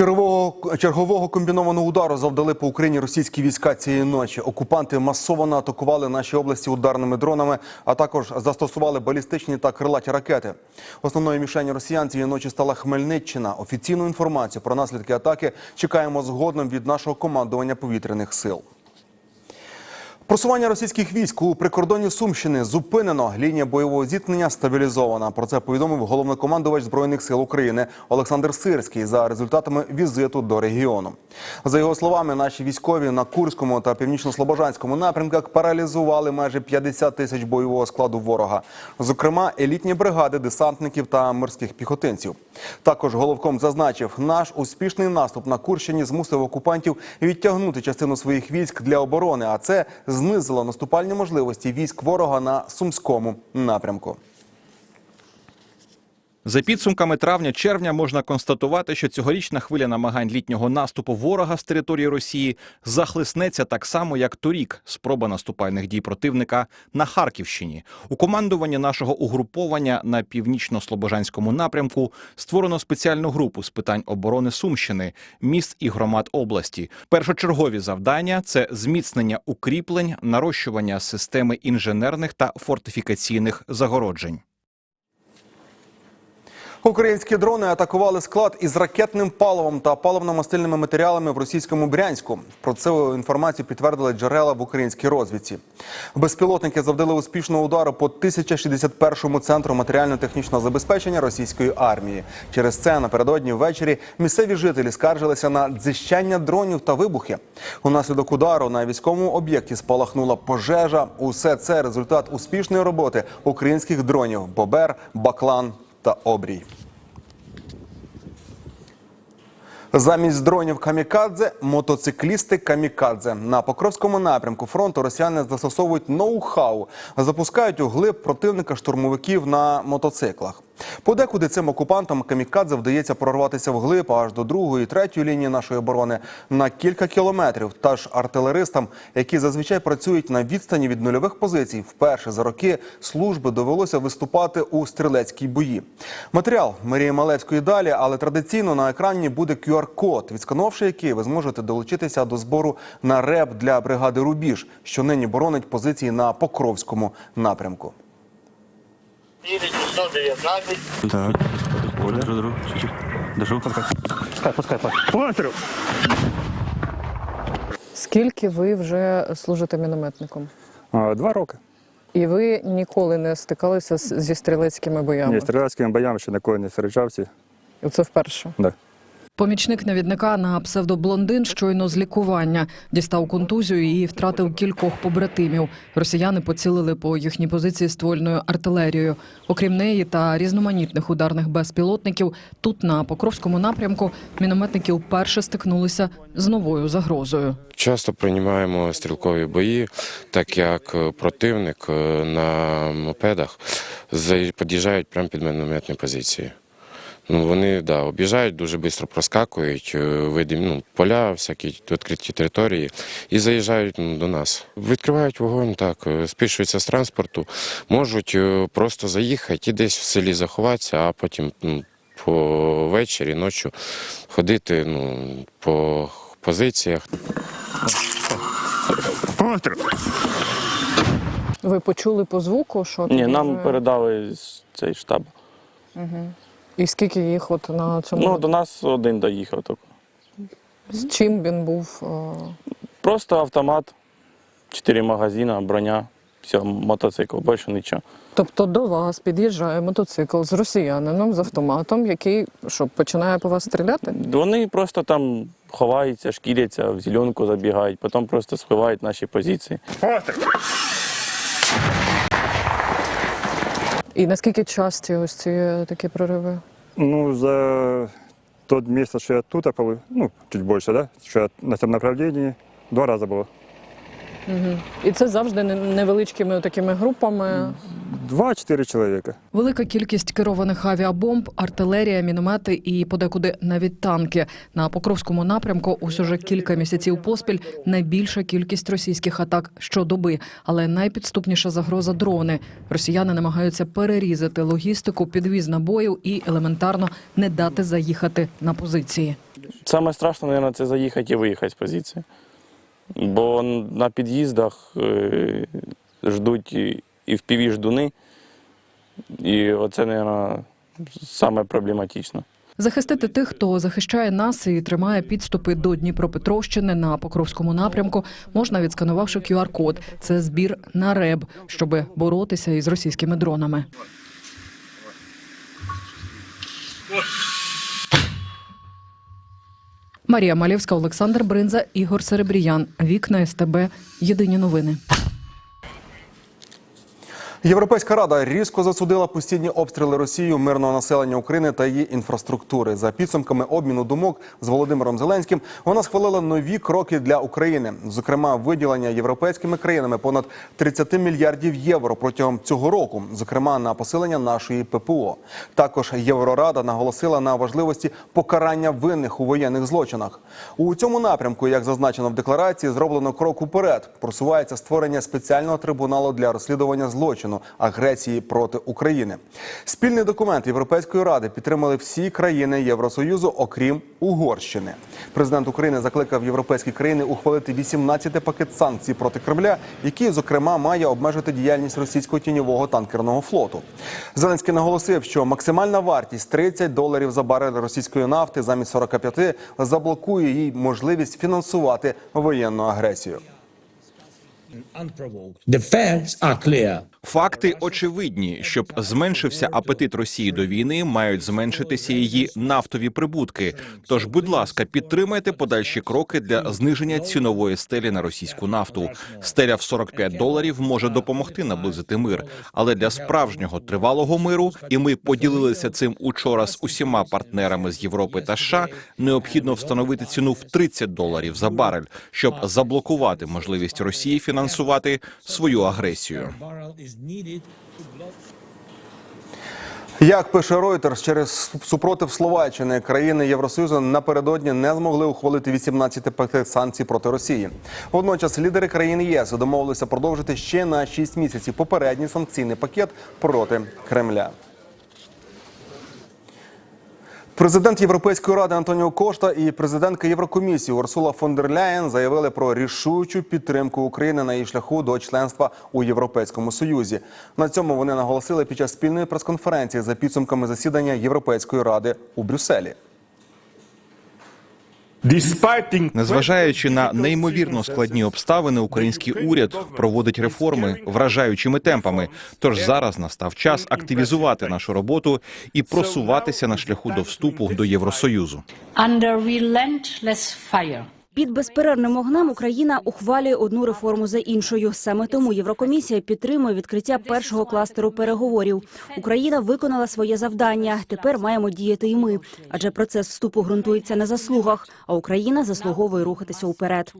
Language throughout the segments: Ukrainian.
Чергового, чергового комбінованого удару завдали по Україні російські війська цієї ночі. Окупанти масово атакували наші області ударними дронами, а також застосували балістичні та крилаті ракети. Основною мішенью росіян цієї ночі стала Хмельниччина. Офіційну інформацію про наслідки атаки чекаємо згодом від нашого командування повітряних сил. Просування російських військ у прикордонні Сумщини зупинено. Лінія бойового зіткнення стабілізована. Про це повідомив головнокомандувач збройних сил України Олександр Сирський за результатами візиту до регіону. За його словами, наші військові на Курському та північно-слобожанському напрямках паралізували майже 50 тисяч бойового складу ворога, зокрема елітні бригади десантників та морських піхотинців. Також головком зазначив, наш успішний наступ на Курщині змусив окупантів відтягнути частину своїх військ для оборони, а це знизило наступальні можливості військ ворога на сумському напрямку. За підсумками травня-червня можна констатувати, що цьогорічна хвиля намагань літнього наступу ворога з території Росії захлиснеться так само, як торік спроба наступальних дій противника на Харківщині. У командуванні нашого угруповання на північно-слобожанському напрямку створено спеціальну групу з питань оборони Сумщини, міст і громад області. Першочергові завдання це зміцнення укріплень, нарощування системи інженерних та фортифікаційних загороджень. Українські дрони атакували склад із ракетним паливом та паливно-мастильними матеріалами в російському Брянську. Про це інформацію підтвердили джерела в українській розвідці. Безпілотники завдали успішного удару по 1061-му центру матеріально-технічного забезпечення російської армії. Через це напередодні ввечері місцеві жителі скаржилися на дзищання дронів та вибухи. Унаслідок удару на військовому об'єкті спалахнула пожежа. Усе це результат успішної роботи українських дронів Бобер, Баклан та обрій. Замість дронів камікадзе мотоциклісти камікадзе на Покровському напрямку фронту росіяни застосовують ноу-хау, запускають у глиб противника штурмовиків на мотоциклах. Подекуди цим окупантам камікадзе вдається прорватися вглиб аж до другої, третьої лінії нашої оборони на кілька кілометрів. Та ж артилеристам, які зазвичай працюють на відстані від нульових позицій, вперше за роки служби довелося виступати у стрілецькій бої. Матеріал Марії Малецької далі, але традиційно на екрані буде QR-код, відсканувши який ви зможете долучитися до збору на РЕБ для бригади Рубіж, що нині боронить позиції на Покровському напрямку. 919. Так. Оля. держу. Пускай, пускай, пускай. Скільки ви вже служите мінометником? Два роки. І ви ніколи не стикалися зі стрілецькими боями? Ні, стрілецькими боями ще ніколи не зустрічався. Це вперше. Да. Помічник навідника на псевдоблондин щойно з лікування дістав контузію і втратив кількох побратимів. Росіяни поцілили по їхній позиції ствольною артилерією. Окрім неї та різноманітних ударних безпілотників, тут на Покровському напрямку мінометники вперше стикнулися з новою загрозою. Часто приймаємо стрілкові бої, так як е, противник е, на мопедах під'їжджають прямо під мінометні позиції. Ну, вони да, об'їжджають, дуже швидко проскакують, е, ну, поля, всякі відкриті території, і заїжджають ну, до нас. Відкривають вогонь, так, е, спішуються з транспорту, можуть е, просто заїхати і десь в селі заховатися, а потім ну, по вечері, ночі ходити ну, по позиціях. Ви почули по звуку, що Ні, нам передали з цей штаб. І скільки їх от на цьому Ну, до нас один доїхав тільки. з чим він був? е, Просто автомат, чотири магазини, броня, все, мотоцикл, більше нічого. Тобто до вас під'їжджає мотоцикл з росіянином з автоматом, який що починає по вас стріляти? Вони просто там ховаються, шкіряться, в зеленку забігають, потім просто сховають наші позиції. І наскільки часті ось ці такі прориви? Ну, за тот месяц, что я тут, я побыл, ну, чуть больше, да, что я на этом направлении, два раза было. І це завжди не- невеличкими такими групами. Два-четыре человека. Велика кількість керованих авіабомб, артилерія, міномети і подекуди навіть танки. На Покровському напрямку ось уже кілька місяців поспіль найбільша кількість російських атак щодоби. Але найпідступніша загроза дрони. Росіяни намагаються перерізати логістику, підвіз набоїв і елементарно не дати заїхати на позиції. Саме страшне, мабуть, це заїхати і виїхати з позиції. Бо на під'їздах е, ждуть і, в піві ждуни. І оце, мабуть, саме проблематично. Захистити тих, хто захищає нас і тримає підступи до Дніпропетровщини на Покровському напрямку, можна відсканувавши QR-код. Це збір на РЕБ, щоб боротися із російськими дронами. Марія Малєвська, Олександр Бринза, Ігор Серебріян. Вікна СТБ. Єдині новини. Європейська рада різко засудила постійні обстріли Росією мирного населення України та її інфраструктури. За підсумками обміну думок з Володимиром Зеленським, вона схвалила нові кроки для України, зокрема виділення європейськими країнами понад 30 мільярдів євро протягом цього року, зокрема на посилення нашої ППО. Також Єврорада наголосила на важливості покарання винних у воєнних злочинах. У цьому напрямку, як зазначено в декларації, зроблено крок уперед. Просувається створення спеціального трибуналу для розслідування злочину агресії проти України. Спільний документ Європейської ради підтримали всі країни Євросоюзу, окрім Угорщини. Президент України закликав європейські країни ухвалити 18 пакет санкцій проти Кремля, який, зокрема, має обмежити діяльність російського тіньового танкерного флоту. Зеленський наголосив, що максимальна вартість 30 доларів за барель російської нафти замість 45 заблокує їй можливість фінансувати воєнну агресію. Факти очевидні, щоб зменшився апетит Росії до війни, мають зменшитися її нафтові прибутки. Тож, будь ласка, підтримайте подальші кроки для зниження цінової стелі на російську нафту. Стеля в 45 доларів може допомогти наблизити мир, але для справжнього тривалого миру, і ми поділилися цим учора з усіма партнерами з Європи та США, необхідно встановити ціну в 30 доларів за барель, щоб заблокувати можливість Росії фінансувати свою агресію. Як пише Reuters, через супротив Словаччини країни Євросоюзу напередодні не змогли ухвалити 18 пакет санкцій проти Росії. Водночас лідери країн ЄС домовилися продовжити ще на 6 місяців попередній санкційний пакет проти Кремля. Президент Європейської ради Антоніо Кошта і президентка Єврокомісії Урсула фон дер Ляєн заявили про рішучу підтримку України на її шляху до членства у Європейському Союзі. На цьому вони наголосили під час спільної прес-конференції за підсумками засідання Європейської ради у Брюсселі. Незважаючи на неймовірно складні обставини, український уряд проводить реформи вражаючими темпами. Тож зараз настав час активізувати нашу роботу і просуватися на шляху до вступу до Євросоюзу. under relentless fire. Під безперервним огнем Україна ухвалює одну реформу за іншою. Саме тому Єврокомісія підтримує відкриття першого кластеру переговорів. Україна виконала своє завдання. Тепер маємо діяти і ми. Адже процес вступу ґрунтується на заслугах. А Україна заслуговує рухатися уперед.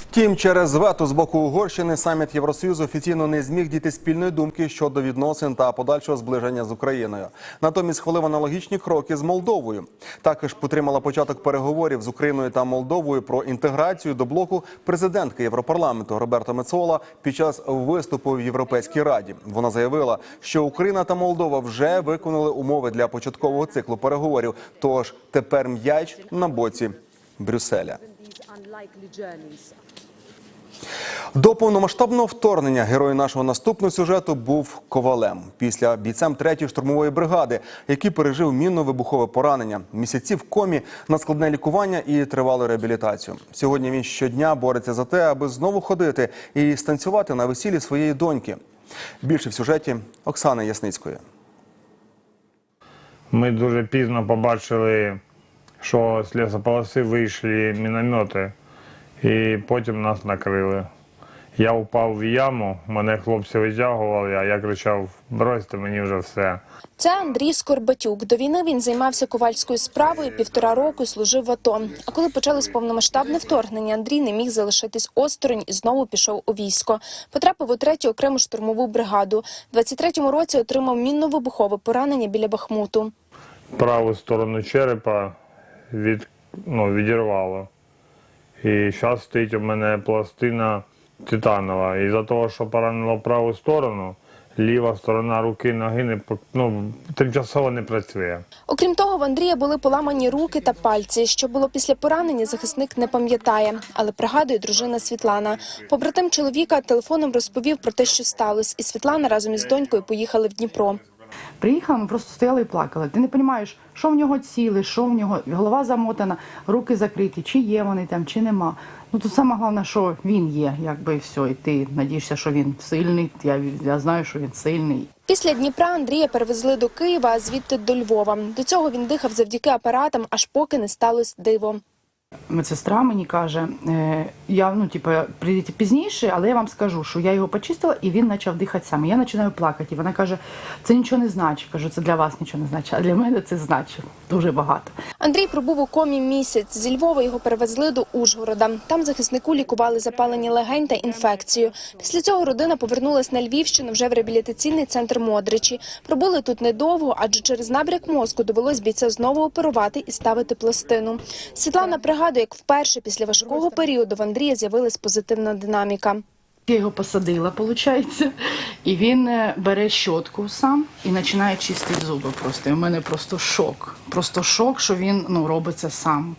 Втім, через вето з боку Угорщини саміт Євросоюзу офіційно не зміг дійти спільної думки щодо відносин та подальшого зближення з Україною. Натомість схвалив аналогічні кроки з Молдовою. Також підтримала початок переговорів з Україною та Молдовою про інтеграцію до блоку президентки Європарламенту Роберта Мецола під час виступу в Європейській раді. Вона заявила, що Україна та Молдова вже виконали умови для початкового циклу переговорів. Тож тепер м'яч на боці Брюсселя. До повномасштабного вторгнення герой нашого наступного сюжету був ковалем. Після бійцем третьої штурмової бригади, який пережив мінно-вибухове поранення, місяці в комі на складне лікування і тривалу реабілітацію. Сьогодні він щодня бореться за те, аби знову ходити і станцювати на весіллі своєї доньки. Більше в сюжеті Оксани Ясницької. Ми дуже пізно побачили, що з лісополоси вийшли міномети, і потім нас накрили. Я впав в яму, мене хлопці витягували, а я кричав: бросьте мені вже все. Це Андрій Скорбатюк. До війни він займався ковальською справою півтора року служив в АТО. А коли почалось повномасштабне вторгнення, Андрій не міг залишитись осторонь і знову пішов у військо. Потрапив у третю окрему штурмову бригаду. У 23-му році отримав мінно-вибухове поранення біля Бахмуту. Праву сторону черепа від, ну, відірвало. І зараз стоїть у мене пластина титанова. І за того, що поранило праву сторону, ліва сторона руки, ноги не ну, тимчасово не працює. Окрім того, в Андрія були поламані руки та пальці. Що було після поранення, захисник не пам'ятає, але пригадує дружина Світлана. Побратим чоловіка телефоном розповів про те, що сталося, і Світлана разом із донькою поїхали в Дніпро. Приїхала, ми просто стояли і плакали. Ти не розумієш, що в нього ціли, що в нього голова замотана, руки закриті, чи є вони там, чи нема. Ну тут саме головне, що він є, якби і все. І ти надієшся, що він сильний. Я, я знаю, що він сильний. Після Дніпра Андрія перевезли до Києва, а звідти до Львова. До цього він дихав завдяки апаратам, аж поки не сталося диво. Медсестра мені каже, е, я ну типу, прийдете пізніше, але я вам скажу, що я його почистила і він почав дихати сам. Я починаю плакати. І вона каже, це нічого не значить. Кажу, це для вас нічого не значить, а для мене це значить дуже багато. Андрій пробув у комі місяць. Зі Львова його перевезли до Ужгорода. Там захиснику лікували запалення легень та інфекцію. Після цього родина повернулась на Львівщину вже в реабілітаційний центр Модричі. Пробули тут недовго, адже через набряк мозку довелось бійця знову оперувати і ставити пластину. Світлана пригадує, як вперше після важкого періоду в Андрія з'явилась позитивна динаміка. Я його посадила, виходить, і він е, бере щотку сам і починає чистити зуби. Просто і в мене просто шок. Просто шок, що він ну робить це сам.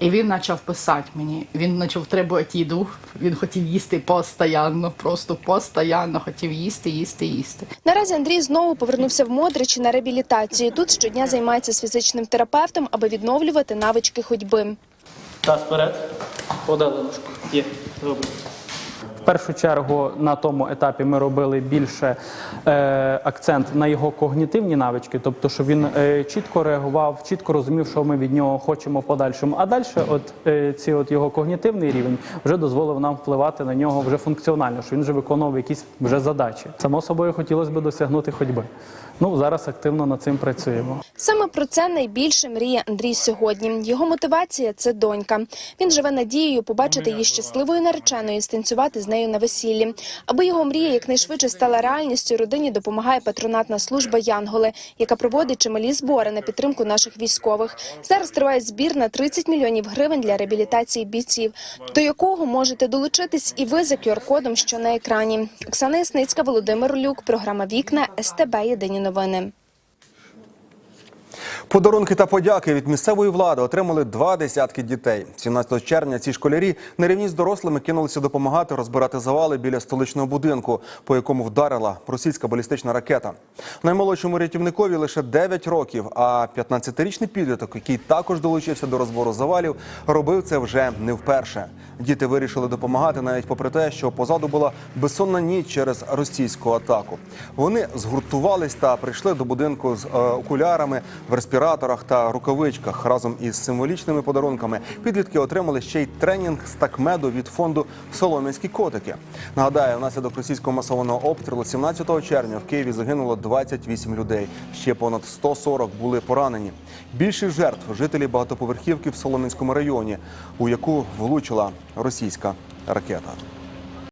І він почав писати мені. Він почав требувати їду. Він хотів їсти постійно, просто постійно хотів їсти, їсти, їсти. Наразі Андрій знову повернувся в Модричі на реабілітацію. Тут щодня займається з фізичним терапевтом, аби відновлювати навички ходьби. Таз вперед. Подали ножку. Є. Добре. В першу чергу на тому етапі ми робили більше е, акцент на його когнітивні навички, тобто, щоб він е, чітко реагував, чітко розумів, що ми від нього хочемо в подальшому. А далі, от е, ці от його когнітивний рівень вже дозволив нам впливати на нього вже функціонально, що він вже виконував якісь вже задачі. Само собою хотілося б досягнути ходьби. Ну зараз активно над цим працюємо. Саме про це найбільше мріє Андрій сьогодні. Його мотивація це донька. Він живе надією побачити її щасливою нареченою і станцювати з нею на весіллі. Аби його мрія якнайшвидше стала реальністю, родині допомагає патронатна служба Янголи, яка проводить чималі збори на підтримку наших військових. Зараз триває збір на 30 мільйонів гривень для реабілітації бійців, до якого можете долучитись і ви за QR-кодом, що на екрані. Оксана Ясницька, Володимир Люк, програма Вікна СТБ Єдині новини. Подарунки та подяки від місцевої влади отримали два десятки дітей. 17 червня ці школярі на рівні з дорослими кинулися допомагати розбирати завали біля столичного будинку, по якому вдарила російська балістична ракета. Наймолодшому рятівникові лише 9 років, а 15-річний підліток, який також долучився до розбору завалів, робив це вже не вперше. Діти вирішили допомагати навіть попри те, що позаду була безсонна ніч через російську атаку. Вони згуртувались та прийшли до будинку з е, окулярами, в респіраторах та рукавичках. Разом із символічними подарунками підлітки отримали ще й тренінг з такмеду від фонду Солом'янські котики. Нагадаю, внаслідок російського масованого обстрілу 17 червня в Києві загинуло 28 людей. Ще понад 140 були поранені. Більшість жертв жителі багатоповерхівки в Солом'янському районі, у яку влучила російська ракета.